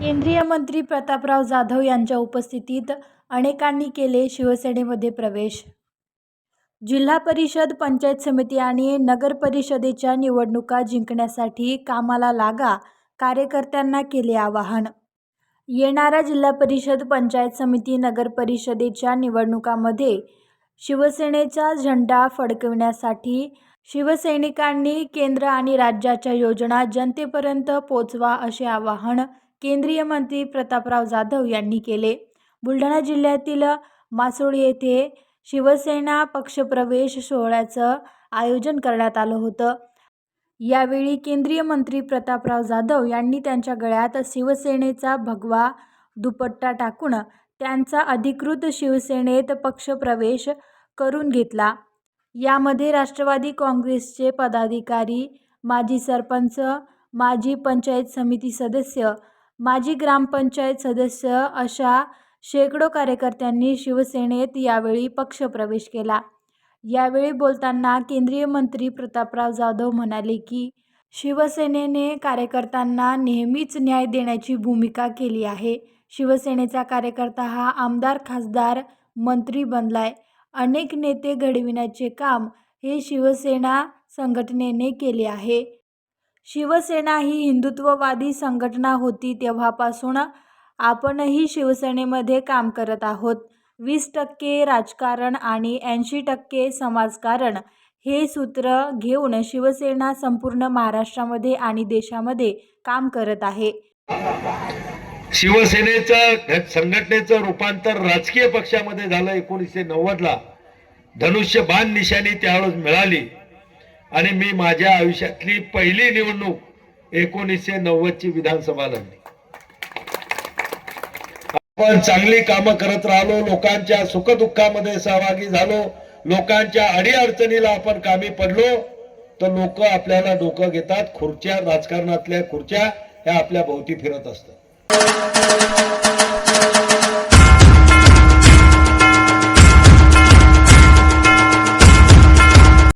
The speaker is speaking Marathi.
केंद्रीय मंत्री प्रतापराव जाधव यांच्या उपस्थितीत अनेकांनी केले शिवसेनेमध्ये प्रवेश. जिल्हा परिषद पंचायत समिती आणि नगर परिषदेच्या निवडणुका जिंकण्यासाठी कामाला लागा कार्यकर्त्यांना केले आवाहन. येणाऱ्या जिल्हा परिषद पंचायत समिती नगर परिषदेच्या निवडणुकामध्ये शिवसेनेचा झेंडा फडकविण्यासाठी शिवसैनिकांनी केंद्र आणि राज्याच्या योजना जनतेपर्यंत पोचवा असे आवाहन केंद्रीय मंत्री प्रतापराव जाधव यांनी केले. बुलढाणा जिल्ह्यातील मासोळ येथे शिवसेना पक्षप्रवेश सोहळ्याचं आयोजन करण्यात आलं होतं. यावेळी केंद्रीय मंत्री प्रतापराव जाधव यांनी त्यांच्या गळ्यात शिवसेनेचा भगवा दुपट्टा टाकून त्यांचा अधिकृत शिवसेनेत पक्षप्रवेश करून घेतला. यामध्ये राष्ट्रवादी काँग्रेसचे पदाधिकारी माजी सरपंच माजी पंचायत समिती सदस्य माजी ग्रामपंचायत सदस्य अशा शेकडो कार्यकर्त्यांनी शिवसेनेत यावेळी पक्षप्रवेश केला. यावेळी बोलताना केंद्रीय मंत्री प्रतापराव जाधव म्हणाले की शिवसेनेने कार्यकर्त्यांना नेहमीच न्याय देण्याची भूमिका केली आहे. शिवसेनेचा कार्यकर्ता हा आमदार खासदार मंत्री बनलाय. अनेक नेते घडविण्याचे काम हे शिवसेना संघटनेने केले आहे. शिवसेना ही हिंदुत्ववादी संघटना होती तेव्हापासून आपणही शिवसेनेमध्ये काम करत आहोत. वीस टक्के राजकारण आणि ऐंशी टक्के समाजकारण हे सूत्र घेऊन शिवसेना संपूर्ण महाराष्ट्रामध्ये आणि देशामध्ये काम करत आहे. शिवसेनेचं संघटनेचं रूपांतर राजकीय पक्षामध्ये झालं एकोणीसशे नव्वदला. धनुष्य बाण निशाणी त्यावेळेस मिळाली. आणि मी माझ्या आयुष्यातली पहिली निवडणूक एकोणीसशे नव्वदची विधानसभा लढली. आपण चांगली कामं करत राहिलो लोकांच्या सुखदुःखामध्ये सहभागी झालो लोकांच्या अडीअडचणीला आपण कामी पडलो तर लोक आपल्याला डोकं घेतात खुर्च्या राजकारणातल्या खुर्च्या ह्या आपल्या भोवती फिरत असतात.